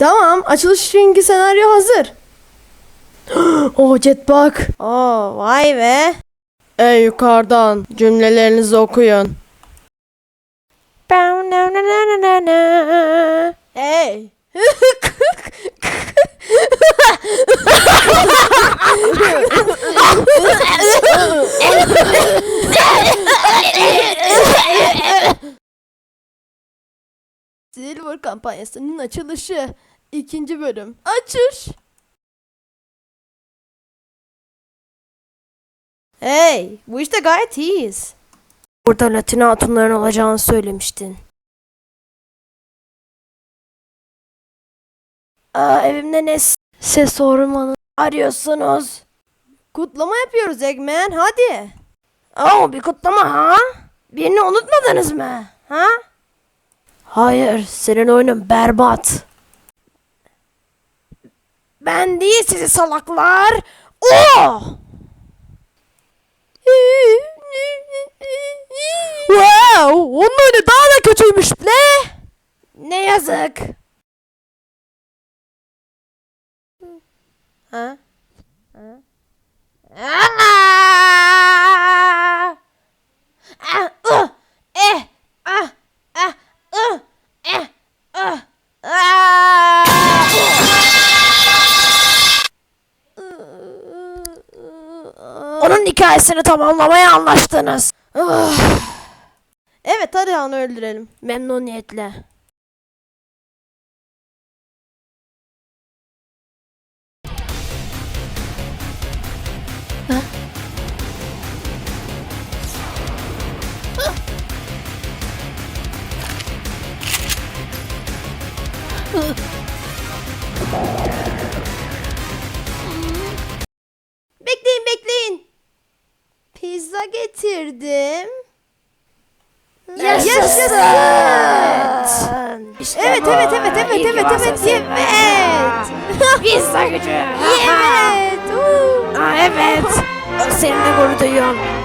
Tamam açılış için senaryo hazır. oh jetpack. Oh vay be. Ey yukarıdan cümlelerinizi okuyun. Hey. Silver kampanyasının açılışı. ikinci bölüm. Açış. Hey, bu işte gayet iyiyiz. Burada Latin hatunların olacağını söylemiştin. Aa, evimde ne ses ormanı arıyorsunuz? Kutlama yapıyoruz Eggman, hadi. Oo, bir kutlama ha? Birini unutmadınız mı? Ha? Hayır, senin oyunun berbat. Ben değil sizi salaklar. Oh! wow, onun oyunu daha da kötüymüş be. Ne yazık. Ha? Ha? Aa! Onun hikayesini tamamlamaya anlaştınız. Evet hadi onu öldürelim. Memnuniyetle. Bekleyin Pizza getirdim. Yaşasın. İşte Evet bu. evet evet evet İyi evet evet sen. evet. Pizza gücü. evet. Aa, evet. Seninle gurur duyuyorum. Evet.